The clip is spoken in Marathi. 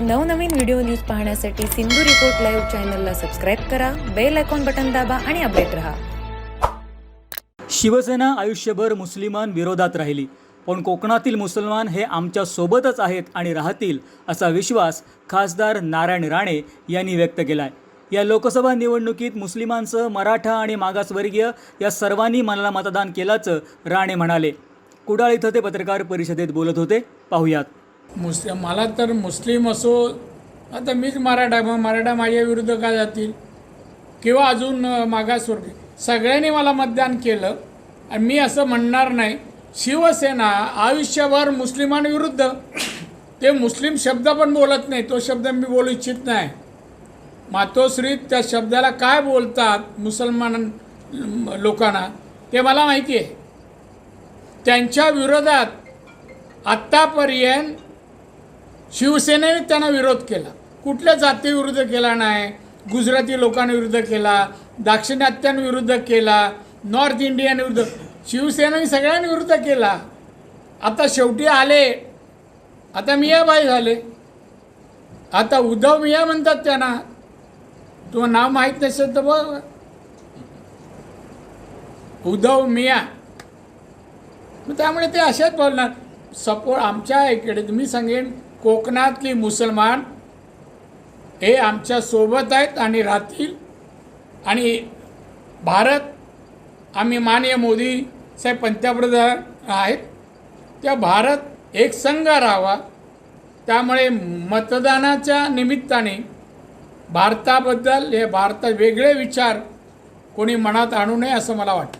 नवनवीन व्हिडिओ न्यूज पाहण्यासाठी सिंधू रिपोर्ट लाईव्ह चॅनलला सबस्क्राईब करा बेल आयकॉन बटन दाबा आणि अपडेट रहा. शिवसेना आयुष्यभर मुस्लिमां विरोधात राहिली पण कोकणातील मुसलमान हे आमच्या सोबतच आहेत आणि राहतील असा विश्वास खासदार नारायण राणे यांनी व्यक्त केला आहे या लोकसभा निवडणुकीत मुस्लिमांसह मराठा आणि मागासवर्गीय या सर्वांनी मनाला मतदान केल्याचं राणे म्हणाले. कुडाळ इथं ते पत्रकार परिषदेत बोलत होते. पाहुयात. मुस मला तर मुस्लिम असो आता मीच मराठा मग मराठा माझ्या विरुद्ध का जातील? किंवा अजून अ, मागासवर्गीय सगळ्यांनी मला मतदान केलं आणि मी असं म्हणणार नाही शिवसेना आयुष्यभर मुस्लिमांविरुद्ध. ते मुस्लिम शब्द पण बोलत नाही तो शब्द मी बोलू इच्छित नाही. मातोश्री त्या शब्दाला काय बोलतात मुसलमान लोकांना ते मला माहिती आहे. त्यांच्या विरोधात आत्तापर्यंत शिवसेनेने त्यांना विरोध केला. कुठल्या जातीविरुद्ध केला नाही गुजराती लोकांविरुद्ध केला दाक्षिणात्यांविरुद्ध केला नॉर्थ इंडियनविरुद्ध शिवसेनेने सगळ्यांविरुद्ध केला. आता शेवटी आले. आता मियाबाई झाले. आता उद्धव मिया म्हणतात त्यांना. तुम्हाला नाव माहीत नसेल तर बघ उद्धव मिया. मग त्यामुळे ते असेच बोलणार. सपोर्ट आमच्या इकडे मी सांगेन कोकणातली मुसलमान हे आमच्यासोबत आहेत आणि राहतील. आणि भारत आम्ही माननीय मोदी साहेब पंतप्रधान आहेत. त्या भारत एक संघ राहावा. त्यामुळे मतदानाच्या निमित्ताने भारताबद्दल हे भारतात वेगळे विचार कोणी मनात आणू नये असं मला वाटतं.